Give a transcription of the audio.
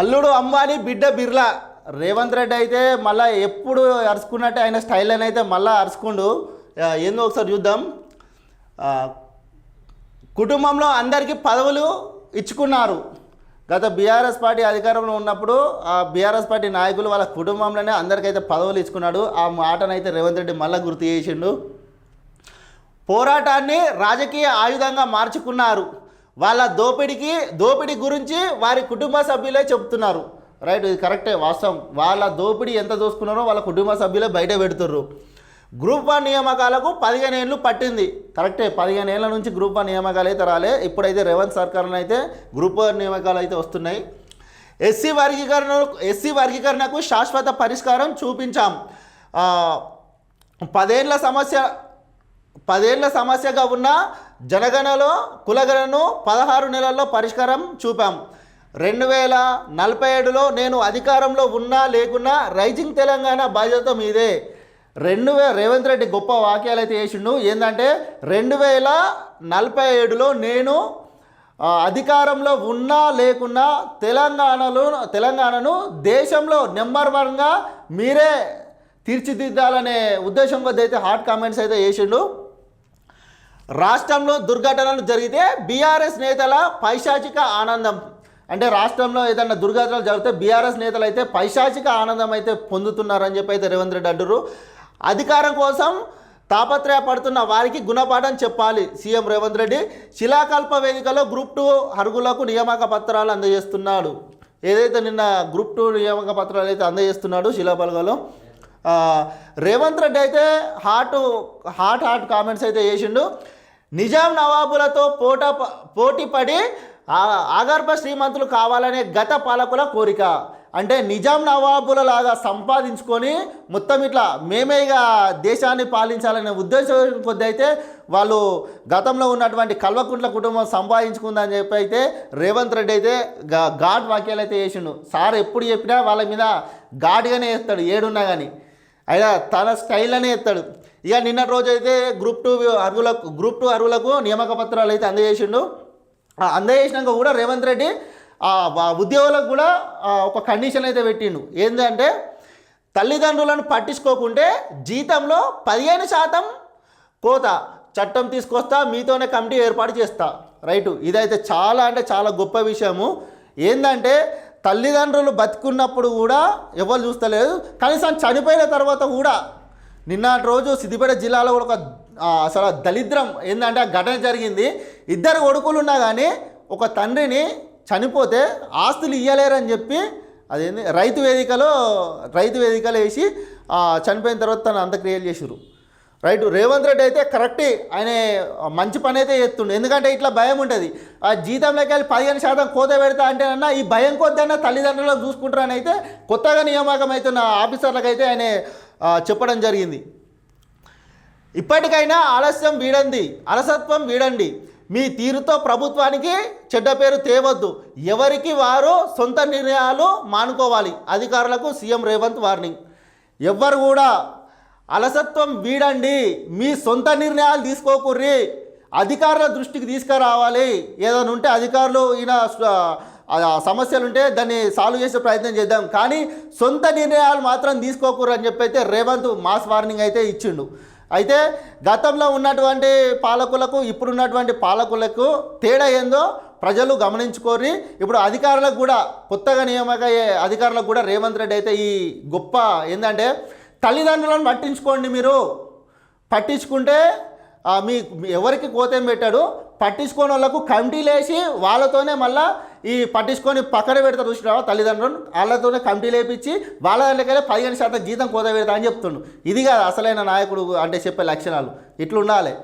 అల్లుడు అంబానీ బిడ్డ బిర్లా. రేవంత్ రెడ్డి అయితే మళ్ళీ ఎప్పుడు అరుచుకున్నట్టే ఆయన స్టైల్ అని అయితే మళ్ళీ అరుచుకుండు. ఏందో ఒకసారి చూద్దాం. కుటుంబంలో అందరికీ పదవులు ఇచ్చుకున్నారు. గత బీఆర్ఎస్ పార్టీ అధికారంలో ఉన్నప్పుడు ఆ బీఆర్ఎస్ పార్టీ నాయకులు వాళ్ళ కుటుంబంలోనే అందరికైతే పదవులు ఇచ్చుకున్నాడు. ఆ మాటనైతే రేవంత్ రెడ్డి మళ్ళీ గుర్తు చేసిండు. పోరాటాన్ని రాజకీయ ఆయుధంగా మార్చుకున్నారు. వాళ్ళ దోపిడీకి దోపిడీ గురించి వారి కుటుంబ సభ్యులే చెప్తున్నారు. రైట్ ఇది కరెక్టే వాస్తవం. వాళ్ళ దోపిడీ ఎంత దోసుకున్నారో వాళ్ళ కుటుంబ సభ్యులే బయట పెడుతుర్రు. గ్రూప్ వన్ నియామకాలకు పదిహేను ఏళ్ళు పట్టింది. కరెక్టే పదిహేను ఏళ్ళ నుంచి గ్రూప్ వన్ నియామకాలు అయితే రాలే. ఇప్పుడైతే రేవంత్ సర్కార్ అయితే గ్రూప్ వన్ నియామకాలు అయితే వస్తున్నాయి. ఎస్సీ వర్గీకరణ ఎస్సీ వర్గీకరణకు శాశ్వత పరిష్కారం చూపించాం. పదేళ్ళ సమస్య పదేళ్ళ సమస్యగా ఉన్న జనగణలో కులగణను పదహారు నెలల్లో పరిష్కారం చూపాం. రెండు వేల నలభై ఏడులో నేను అధికారంలో ఉన్నా లేకున్నా రైజింగ్ తెలంగాణ బాధ్యత మీదే. రెండు వే రేవంత్ రెడ్డి గొప్ప వాక్యాలు అయితే వేసిండు ఏంటంటే రెండు వేల నలభై ఏడులో నేను అధికారంలో ఉన్నా లేకున్నా తెలంగాణలో తెలంగాణను దేశంలో నెంబర్ వన్గా మీరే తీర్చిదిద్దాలనే ఉద్దేశం కొద్ది అయితే హాట్ కామెంట్స్ అయితే వేసిండు రాష్ట్రంలో దుర్ఘటనలు జరిగితే బీఆర్ఎస్ నేతల పైశాచిక ఆనందం. అంటే రాష్ట్రంలో ఏదైనా దుర్ఘటనలు జరిగితే బీఆర్ఎస్ నేతలు అయితే పైశాచిక ఆనందం అయితే పొందుతున్నారని చెప్పి అయితే రేవంత్ రెడ్డి అంటారు అధికారం కోసం తాపత్రయపడుతున్న వారికి గుణపాఠం చెప్పాలి సీఎం రేవంత్ రెడ్డి. శిలాకల్ప వేదికలో గ్రూప్ టూ అర్హులకు నియామక పత్రాలు అందజేస్తున్నాడు. ఏదైతే నిన్న గ్రూప్ టూ నియామక పత్రాలు అయితే అందజేస్తున్నాడు శిలాపలకలో రేవంత్ రెడ్డి అయితే హాట్ హాట్ హాట్ కామెంట్స్ అయితే చేసిండు. నిజాం నవాబులతో పోట పోటీపడి ఆగర్భ శ్రీమంతులు కావాలనే గత పాలకుల కోరిక. అంటే నిజాం నవాబుల లాగా సంపాదించుకొని మొత్తం ఇట్లా మేమే ఇక దేశాన్ని పాలించాలనే ఉద్దేశం కొద్ది అయితే వాళ్ళు గతంలో ఉన్నటువంటి కల్వకుంట్ల కుటుంబం సంపాదించుకుందని చెప్పి అయితే రేవంత్ రెడ్డి అయితే ఘాట్ వాక్యాలు అయితే చేసిండు. సార్ ఎప్పుడు చెప్పినా వాళ్ళ మీద ఘాటుగానే వేస్తాడు ఏడున్నా కానీ అయినా తన స్టైల్ అనే ఎత్తాడు ఇక నిన్న రోజు అయితే గ్రూప్ టూ అర్హులకు గ్రూప్ టూ అర్హులకు నియామక పత్రాలు అయితే అందజేసిండు. అందజేసినాక కూడా రేవంత్ రెడ్డి ఆ ఉద్యోగులకు కూడా ఒక కండిషన్ అయితే పెట్టిండు. ఏంటంటే తల్లిదండ్రులను పట్టించుకోకుంటే జీతంలో పదిహేను శాతం కోత చట్టం తీసుకొస్తా మీతోనే కమిటీ ఏర్పాటు చేస్తా. రైటు? ఇదైతే చాలా అంటే చాలా గొప్ప విషయము. ఏంటంటే తల్లిదండ్రులు బతికున్నప్పుడు కూడా ఎవరు చూస్తలేదు. కనీసం చనిపోయిన తర్వాత కూడా నిన్నటి రోజు సిద్దిపేట జిల్లాలో కూడా ఒక అసలు దరిద్రం ఏంటంటే ఆ ఘటన జరిగింది. ఇద్దరు కొడుకులు ఉన్నా కానీ ఒక తండ్రిని చనిపోతే ఆస్తులు ఇయ్యలేరని చెప్పి అదేంది రైతు వేదికలో రైతు వేదికలో వేసి చనిపోయిన తర్వాత తను అంత్యక్రియలు చేసారు రైట్ రేవంత్ రెడ్డి అయితే కరెక్ట్ ఆయన మంచి పని అయితే చేస్తుండు. ఎందుకంటే ఇట్లా భయం ఉంటుంది. ఆ జీతంలోకి వెళ్ళి పదిహేను శాతం కోత పెడతా అంటే అన్న ఈ భయం కొద్దన్నా తల్లిదండ్రులకు చూసుకుంటారని అయితే కొత్తగా నియామకం అవుతున్న ఆఫీసర్లకు అయితే ఆయన చెప్పడం జరిగింది. ఇప్పటికైనా ఆలస్యం వీడండి అలసత్వం వీడండి. మీ తీరుతో ప్రభుత్వానికి చెడ్డ పేరు తేవద్దు. ఎవరికి వారు సొంత నిర్ణయాలు మానుకోవాలి. అధికారులకు సీఎం రేవంత్ వార్నింగ్. ఎవ్వరు కూడా అలసత్వం వీడండి మీ సొంత నిర్ణయాలు తీసుకోకుర్రి అధికారుల దృష్టికి తీసుకురావాలి. ఏదైనా ఉంటే అధికారులు ఈయన ఆ సమస్యలు ఉంటే దాన్ని సాల్వ్ చేసే ప్రయత్నం చేద్దాం. కానీ సొంత నిర్ణయాలు మాత్రం తీసుకోకూరు అని చెప్పి అయితే రేవంత్ మాస్ వార్నింగ్ అయితే ఇచ్చిండు. అయితే గతంలో ఉన్నటువంటి పాలకులకు ఇప్పుడున్నటువంటి పాలకులకు తేడా ఏందో ప్రజలు గమనించుకొని ఇప్పుడు అధికారులకు కూడా కొత్తగా నియామక అధికారులకు కూడా రేవంత్ రెడ్డి అయితే ఈ గొప్ప ఏంటంటే తల్లిదండ్రులను పట్టించుకోండి మీరు. పట్టించుకుంటే మీ ఎవరికి కోతేం పెట్టాడు? పట్టించుకోని వాళ్ళకు కమిటీలు వేసి వాళ్ళతోనే మళ్ళీ ఈ పట్టించుకొని పక్కన పెడతారు చూసినావా తల్లిదండ్రులు వాళ్ళతోనే కమిటీలు వేపించి వాళ్ళ దాంట్లోకెళ్ళి పదిహేను శాతం జీతం కోత పెడతా అని చెప్తుండు. ఇది కాదు అసలైన నాయకుడు అంటే చెప్పే లక్షణాలు. ఇట్లుండాలి.